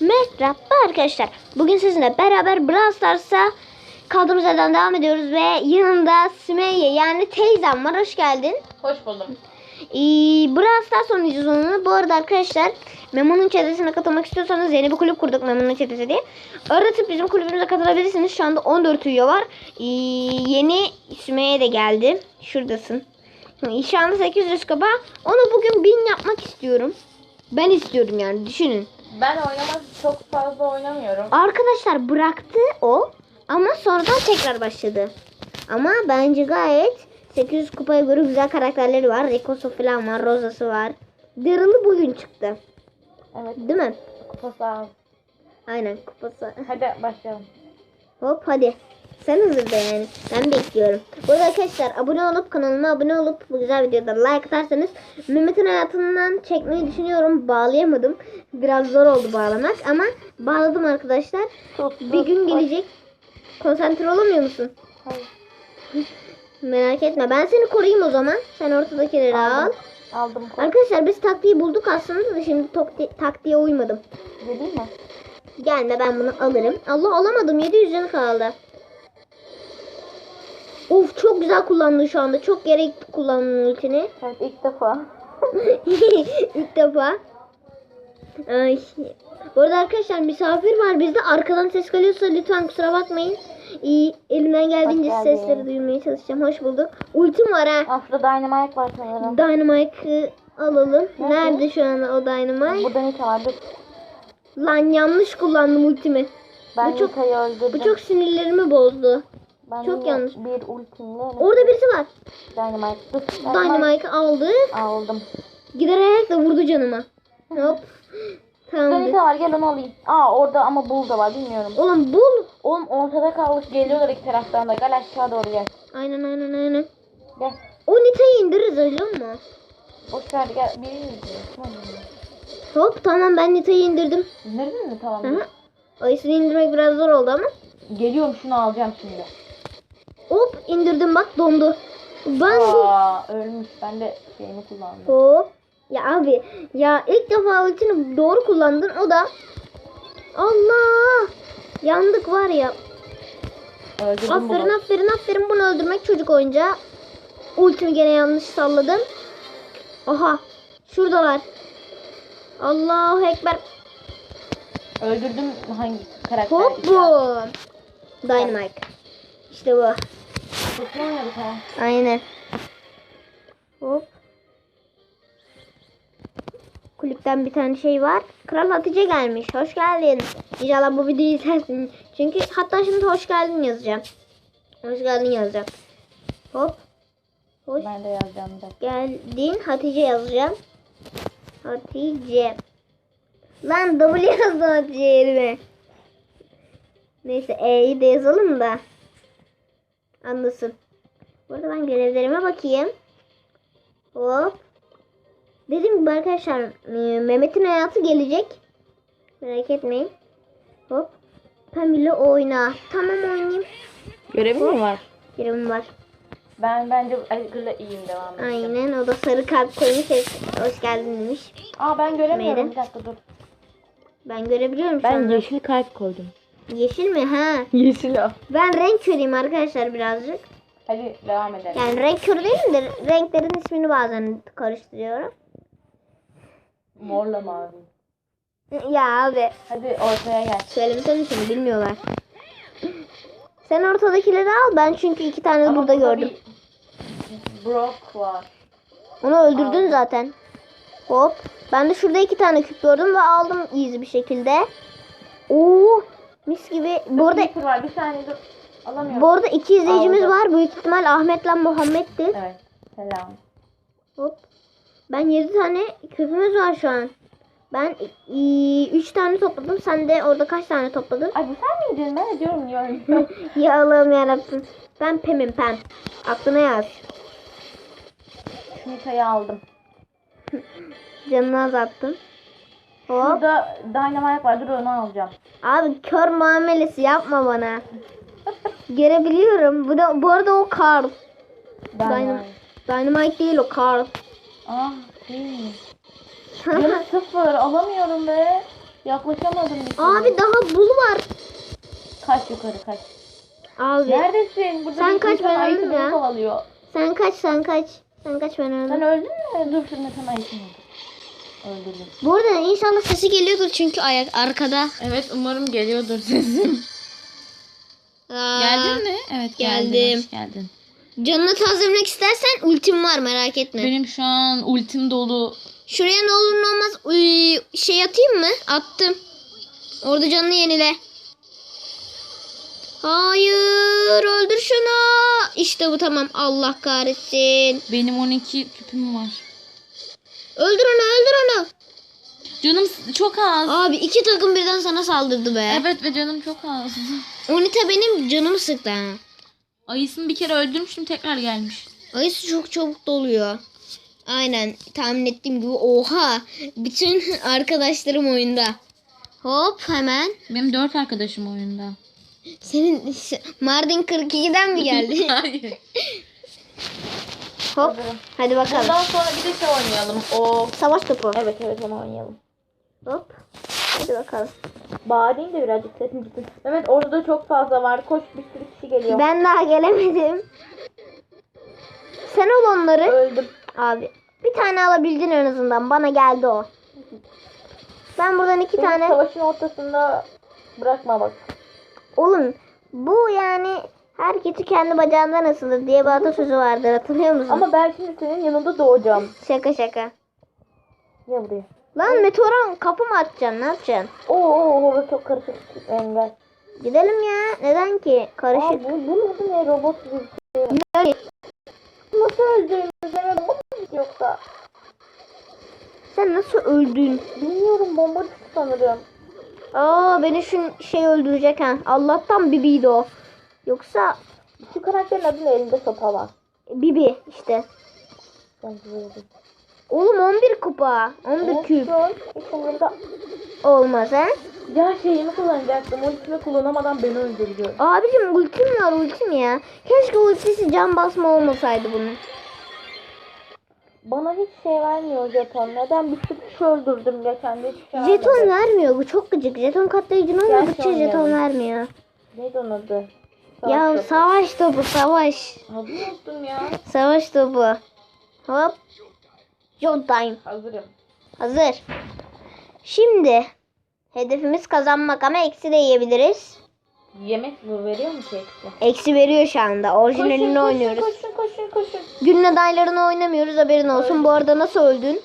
Merhaba arkadaşlar. Bugün sizinle beraber Brawl Stars'a kaldığımız yerden devam ediyoruz ve yanında Sümeyye yani teyzem var. Hoş geldin. Hoş buldum. Ee, Brawl Stars oynayacağız onunla. Bu arada arkadaşlar Memo'nun çetesine katılmak istiyorsanız yeni bir kulüp kurduk Memo'nun çetesi diye. Öğretip bizim kulübümüze katılabilirsiniz. Şu anda 14 üye var. Ee, yeni Sümeyye de geldi. Şuradasın. Şu anda 800 kaba. Onu bugün 1000 yapmak istiyorum. Ben istiyorum yani düşünün. Ben oynamak çok fazla oynamıyorum. Arkadaşlar bıraktı o ama sonradan tekrar başladı. Ama bence gayet 800 kupaya göre güzel karakterleri var. Rico'su falan var, Rosa'sı var. Daryl'ı bugün çıktı. Evet. Değil mi? Kupası az. Aynen kupası. Hadi başlayalım. Hop hadi. Sen hazırda yani. Ben bekliyorum. Bu arada arkadaşlar abone olup kanalıma abone olup bu güzel videoda like atarsanız Mehmet'in hayatından çekmeyi düşünüyorum. Bağlayamadım. Biraz zor oldu bağlamak ama bağladım arkadaşlar. Tut, Bir gün gelecek. Konsantre olamıyor musun? Hayır. Merak etme. Ben seni koruyayım o zaman. Sen ortadakileri al. Aldım. Aldım. Arkadaşlar biz taktiği bulduk aslında da şimdi taktiğe uymadım. Geleyim mi? Gelme ben bunu alırım. Allah alamadım. 700 canı kaldı. Of çok güzel kullandın şu anda. Çok gerek kullandın ultini. Evet ilk defa. İlk defa. Ay. Bu arada arkadaşlar misafir var bizde. Arkadan ses geliyorsa lütfen kusura bakmayın. İyi, elimden geldiğince Hoş geldin. sesleri duymaya çalışacağım. Hoş bulduk. Ultim var ha. Afra Dynamite var sanırım. Dynamite'ı alalım. Nerede? Nerede şu an o Dynamite? Burada Nita vardı. Lan yanlış kullandım ultimi. Ben Bu çok- öldürdüm. Bu çok sinirlerimi bozdu. Ben çok yanlış. Bir ultimle Orada birisi var. Dynamite. Dur. Dynamite aldık. Aldım. Giderek de vurdu canıma. Hop. Tamam. Nita var gel onu alayım. Aa orada ama Bull da var bilmiyorum. Oğlum bul. Oğlum ortada kalmış geliyorlar iki taraftan da. Gel aşağı doğru gel. Aynen aynen aynen. Gel. O Nita'yı indiririz öyle mi? Boş ver gel. Biri izliyor. Tamam. Hop tamam ben Nita'yı indirdim. İndirdin mi? Tamam. Hı hı. Ayısını indirmek biraz zor oldu ama. Geliyorum şunu alacağım şimdi. Hop indirdim bak dondu. Ben bu. Aa ölmüş. Ben de şeyini kullandım. Hop. Ya abi ya ilk defa ultini doğru kullandın o da. Allah. Yandık var ya. Öldürdüm Aferin bunu. aferin aferin bunu öldürmek çocuk oyuncağı. Ultimi gene yanlış salladım. Aha. Şuradalar. Allahu Ekber. Öldürdüm hangi karakter? Hop bu. Dynamite. İşte bu. Aynen. Hop. Kulüpten bir tane şey var. Kral Hatice gelmiş. Hoş geldin. İnşallah bu videoyu izlersin. Çünkü hatta şimdi hoş geldin yazacağım. Hoş geldin yazacağım. Hop. Hoş Ben de yazacağım dakika. geldin Hatice yazacağım. Hatice. Lan W yazdım Hatice yerine. Neyse E'yi de yazalım da. Anlasın. Bu arada ben görevlerime bakayım. Hop. Dediğim gibi arkadaşlar e, Mehmet'in hayatı gelecek. Merak etmeyin. Hop. Pamela oyna. Tamam oynayayım. Görevi mi var? Görevim var. Ben bence Edgar'la iyiyim devam edeceğim. Aynen o da sarı kalp koymuş. Hoş geldin demiş. Aa ben göremiyorum. Neydi? Bir dakika dur. Ben görebiliyorum şu anda. yeşil kalp koydum. Yeşil mi? Ha. Yeşil o. Ben renk körüyüm arkadaşlar birazcık. Hadi devam edelim. Yani renk körü değilim de renklerin ismini bazen karıştırıyorum. Morla mavi. Ya abi Hadi ortaya gel. söylemesem seni bilmiyorlar. Sen ortadakileri al ben çünkü iki tane Ama burada gördüm. Brock var. Onu öldürdün Aldım. zaten. Hop. Ben de şurada iki tane küp gördüm ve aldım easy bir şekilde. Oo mis gibi. Bu arada, Sniper var. Bir saniye dur. Alamıyorum. bu arada iki izleyicimiz Aldım. var. Büyük ihtimal Ahmet'le Muhammed'dir. Evet. Selam. Hop. Ben 7 tane küpümüz var şu an. Ben 3 tane topladım. Sen de orada kaç tane topladın? Ay bu sen miydin? Ben de diyorum ya. ya Allah'ım yarabbim. Ben Pem'im Pem. Aklına yaz. Şu Nita'yı aldım. Canını azalttım. Hop. Burada Dynamite var. Dur onu alacağım. Abi kör muamelesi yapma bana. Görebiliyorum. Bu da bu arada o Carl. Dynamite. Dynamite değil o Carl. Ah değil. Canım sıfır. Alamıyorum be. Yaklaşamadım bir türlü. Abi daha bul var. Kaç yukarı kaç. Abi Neredesin? Burada Sen bir kaç, insan ben öldüm ya. kovalıyor. sen kaç sen kaç. Sen kaç ben öldüm. Sen öldün mü? Dur şunu sen ayısını Öldürdüm. Bu arada inşallah sesi geliyordur çünkü ayak arkada. Evet umarım geliyordur sesim. Aa, Geldin mi? Evet Geldim. geldin. Hoş geldin. Canını tazelemek istersen ultim var merak etme. Benim şu an ultim dolu. Şuraya ne olur ne olmaz uy, şey atayım mı? Attım. Orada canını yenile. Hayır öldür şunu. İşte bu tamam Allah kahretsin. Benim 12 küpüm var. Öldür onu öldür onu. Canım çok az. Abi iki takım birden sana saldırdı be. Evet ve canım çok az. Onita benim canımı sıktı ha. Ayısını bir kere öldürmüştüm tekrar gelmiş. Ayısı çok çabuk doluyor. Aynen tahmin ettiğim gibi oha. Bütün arkadaşlarım oyunda. Hop hemen. Benim 4 arkadaşım oyunda. Senin Mardin 42'den mi geldi? Hayır. Hop. Hazırım. Hadi bakalım. Bundan sonra bir de şey oynayalım. O Savaş topu. Evet evet onu oynayalım. Hop. Hadi bakalım. Bağırayım da birazcık sesim gitsin. Mehmet orada da çok fazla var. Koş bir sürü kişi geliyor. Ben daha gelemedim. Sen ol onları. öldüm. Abi. Bir tane alabildin en azından. Bana geldi o. Ben buradan iki Beni tane. savaşın ortasında bırakma bak. Oğlum bu yani herkesi kendi bacağından asılır diye bir atasözü vardır hatırlıyor musun? Ama ben şimdi senin yanında doğacağım. Şaka şaka. Gel buraya. Lan meteora kapı mı atacaksın ne yapacaksın? Oo, oo orada çok karışık engel. Gidelim ya. Neden ki? Aa, Karışık. bu, bu nasıl ne robot gibi bir şey. Yani Nasıl öldüğümüz Mehmet bomba mı gitti yoksa? sen nasıl öldün? Bilmiyorum bomba düştü sanırım. Aa beni şu şey öldürecek ha. Allah'tan Bibi'ydi o. Yoksa Şu karakterin adı ne? Elinde sopa var. Bibi işte. Oğlum 11 kupa. 11 küp. Olsun. Hiç umurumda. Olmaz ha. Ya şeyimi kullanacaktım. Ultimi kullanamadan beni öldürüyor. Abicim ultim var ultim ya. Keşke ultisi can basma olmasaydı bunun. Bana hiç şey vermiyor jeton. Neden bir sürü kişi öldürdüm geçen de şey Jeton vermiyor bu çok gıcık. Jeton katlayıcın olmadıkça jeton vermiyor. Neydi onun adı? Ya Savaş savaş topu savaş. topu. Adını unuttum ya. Savaş topu. Hop. John time. Hazırım. Hazır. Şimdi hedefimiz kazanmak ama eksi de yiyebiliriz. Yemek mi veriyor mu ki eksi? Eksi veriyor şu anda. Orijinalini oynuyoruz. Koşun koşun koşun. Günün adaylarını oynamıyoruz haberin olsun. Bu arada nasıl öldün?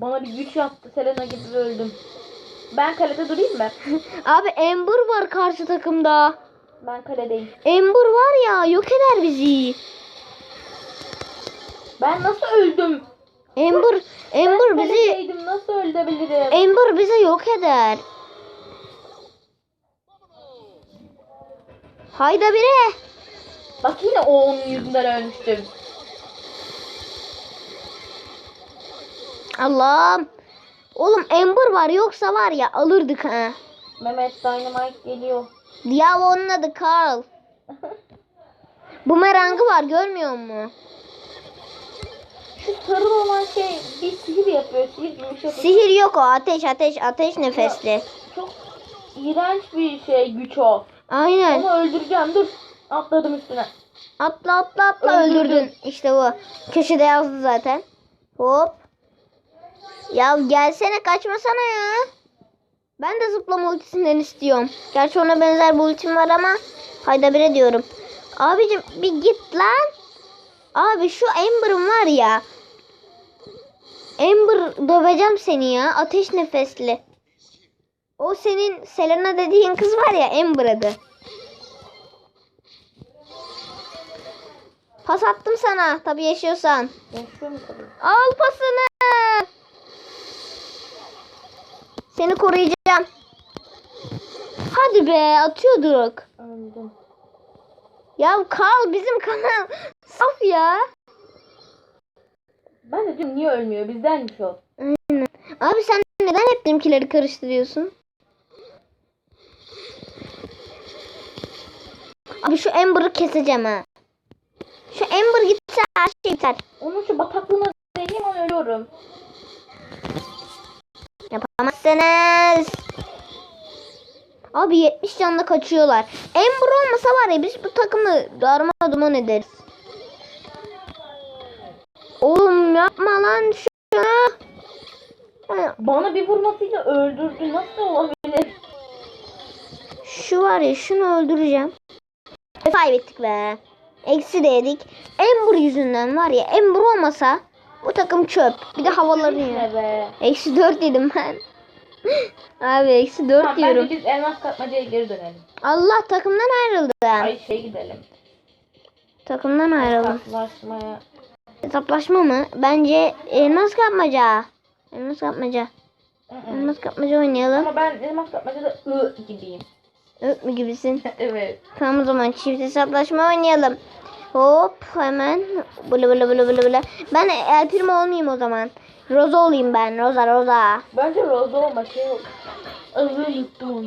Bana bir güç yaptı. Selena gibi öldüm. Ben kalede durayım mı? Abi Ember var karşı takımda. Ben kaledeyim. Ember var ya yok eder bizi. Ben nasıl öldüm? Ember Ember bizi. Nasıl ölebilirim? Ember bize yok eder. Hayda bire. Bak yine o onun yüzünden ölmüştüm. Allah'ım. Oğlum Ember var yoksa var ya alırdık ha. Mehmet Dynamite geliyor. Ya onun adı Carl. Bumerangı var görmüyor musun? Şu sarı olan şey bir sihir yapıyor. Sihir gibi bir şey yapıyor. Sihir yok o ateş ateş ateş nefesli. Çok iğrenç bir şey güç o. Aynen. Onu öldüreceğim. Dur. Atladım üstüne. Atla atla atla Öldürdüm. öldürdün. İşte bu. Köşede yazdı zaten. Hop. Ya gelsene kaçmasana ya. Ben de zıplama ultisinden istiyorum. Gerçi ona benzer bir ultim var ama hayda bire diyorum. Abicim bir git lan. Abi şu Ember'ım var ya. Ember döveceğim seni ya. Ateş nefesli. O senin Selena dediğin kız var ya Ember adı. Pas attım sana. Tabii yaşıyorsan. Al pasını. Seni koruyacağım. Hadi be atıyorduk. Öldüm. Ya kal bizim kanal. Saf ya. Ben de diyorum niye ölmüyor? Bizdenmiş o. Abi sen neden hep benimkileri karıştırıyorsun? Abi şu Amber'ı keseceğim ha. Şu Amber gitse her şey biter. Onun şu bataklığına değdiğim an ölüyorum. Yapamazsınız. Abi 70 canla kaçıyorlar. Ember olmasa var ya biz bu takımı darma duman ederiz. Oğlum yapma lan şunu. Bana bir vurmasıyla öldürdü. Nasıl olabilir? Şu var ya şunu öldüreceğim. Kaybettik be. Eksi de yedik. Ember yüzünden var ya Ember olmasa bu takım çöp. Bir de havaları be? Eksi 4 yedim ben. Abi eksi 4 Tamam, diyorum. bence biz elmas katmacaya geri dönelim. Allah takımdan ayrıldı. Ay şey gidelim. Takımdan ayrıldım. Hesaplaşmaya. Hesaplaşma mı? Bence elmas kapmaca. Elmas kapmaca. Elmas kapmaca oynayalım. Ama ben elmas katmacada ı gibiyim. Öp mü gibisin? evet. Tamam o zaman çift hesaplaşma oynayalım. Hop hemen. Bılı bılı bılı bılı bılı. Ben El Primo olmayayım o zaman. Roza olayım ben. Roza Roza. Bence Rose olma şey yok. Azı yuttum onu.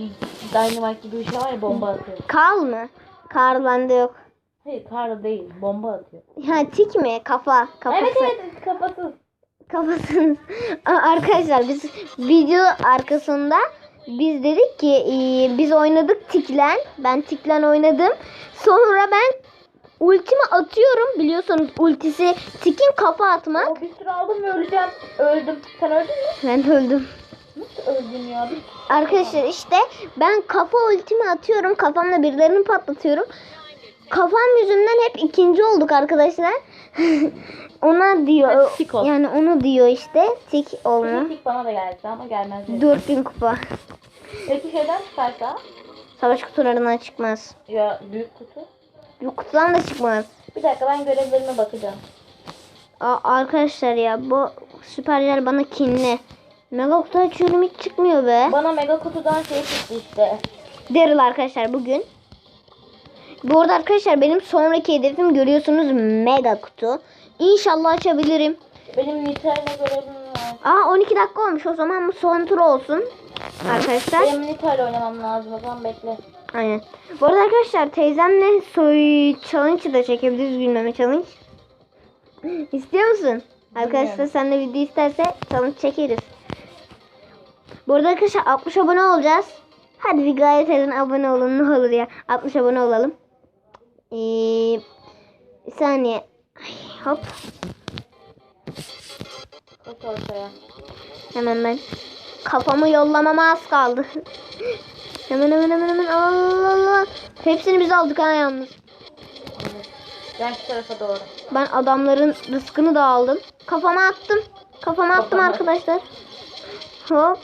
Dynamite gibi bir şey var ya bomba atıyor. Karl mı? Karl bende yok. Hayır kar değil bomba atıyor. Ha tik mi? Kafa. Kafası. Evet evet kafasız. Kafasını. Aa, Arkadaşlar biz video arkasında biz dedik ki e, biz oynadık tiklen. Ben tiklen oynadım. Sonra ben ultimi atıyorum. Biliyorsunuz ultisi tikin kafa atmak. O bir sürü aldım ve öleceğim. Öldüm. Sen öldün mü? Ben öldüm. Nasıl öldün ya? Arkadaşlar işte ben kafa ultimi atıyorum. Kafamla birilerini patlatıyorum. Kafam yüzünden hep ikinci olduk arkadaşlar. Ona diyor. Tik ol. Yani onu diyor işte. Tik olma. Kritik bana da geldi ama gelmez. dedi. 4000 kupa. Peki şeyden çıkarsa? Savaş kutularından çıkmaz. Ya büyük kutu. Yok kutudan da çıkmaz. Bir dakika ben görevlerime bakacağım. Aa, arkadaşlar ya bu süperler bana kinli. Mega kutu açıyorum hiç çıkmıyor be. Bana mega kutudan şey çıktı işte. Daryl arkadaşlar bugün. Bu arada arkadaşlar benim sonraki hedefim görüyorsunuz mega kutu. İnşallah açabilirim. Benim Nita'yla görevim var. Aa 12 dakika olmuş o zaman bu son tur olsun. Arkadaşlar. Benim Nita'yla oynamam lazım o zaman bekle. Aynen. Bu arada arkadaşlar teyzemle soy challenge da çekebiliriz gülmeme challenge. İstiyor musun? Arkadaşlar sen de video isterse challenge çekeriz. Bu arada arkadaşlar 60 abone olacağız. Hadi bir gayet edin abone olun ne olur ya. 60 abone olalım. Ee, bir saniye. Ay, hop. Koş ortaya. Hemen ben kafamı yollamama az kaldı. hemen hemen hemen hemen Allah Allah. Hepsini biz aldık ha yalnız. Ben şu tarafa doğru. Ben adamların rızkını da aldım. Kafama attım. Kafama attım Kafama. arkadaşlar. Hop.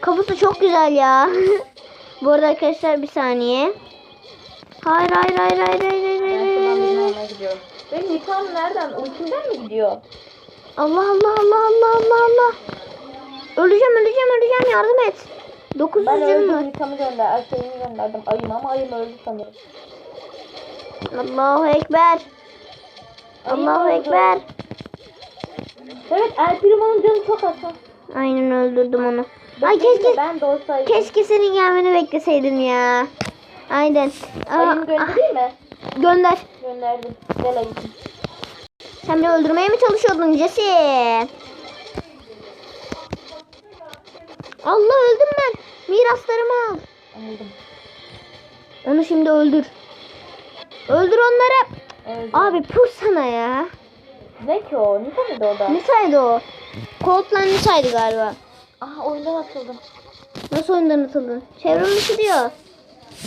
Kafası çok güzel ya. Bu arada arkadaşlar bir saniye. Hayır hayır hayır hayır hayır hayır Ben hayır. hayır. Benim Nita'm nereden? Ultimden mi gidiyor? Allah Allah Allah Allah Allah Allah. Öleceğim öleceğim öleceğim yardım et. 900 Ben var. öldüm Nita'mı gönder. Şeyini gönderdim. Ayım ama ayım öldü sanırım. Allahu Ekber. Ayım Allahu öldü. Ekber. Evet El Primo'nun canı çok az. Aynen öldürdüm onu. Ay keşke Ben de olsaydım. keşke senin gelmeni bekleseydim ya. Aynen. Aa, Ayımı ah, göndereyim mi? gönder. Gönderdim. Gel ayım. Sen beni öldürmeye mi çalışıyordun Jesse? Allah öldüm ben. Miraslarımı al. Anladım. Onu şimdi öldür. Öldür onları. Öldü. Abi pur sana ya. Ne ki o? Nita mıydı o da? Nisa'ydı o. Colt'la Nisa'ydı galiba. Aha oyundan atıldım. Nasıl oyundan atıldın? Çevrim dışı diyor.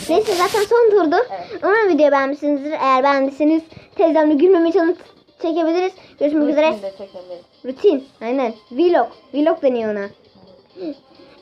Neyse zaten son turdu. Evet. Umarım video beğenmişsinizdir. Eğer beğendiyseniz teyzemle gülmeme challenge çekebiliriz. Görüşmek üzere. Rutin çekebiliriz. Rutin. Aynen. Vlog. Vlog deniyor ona.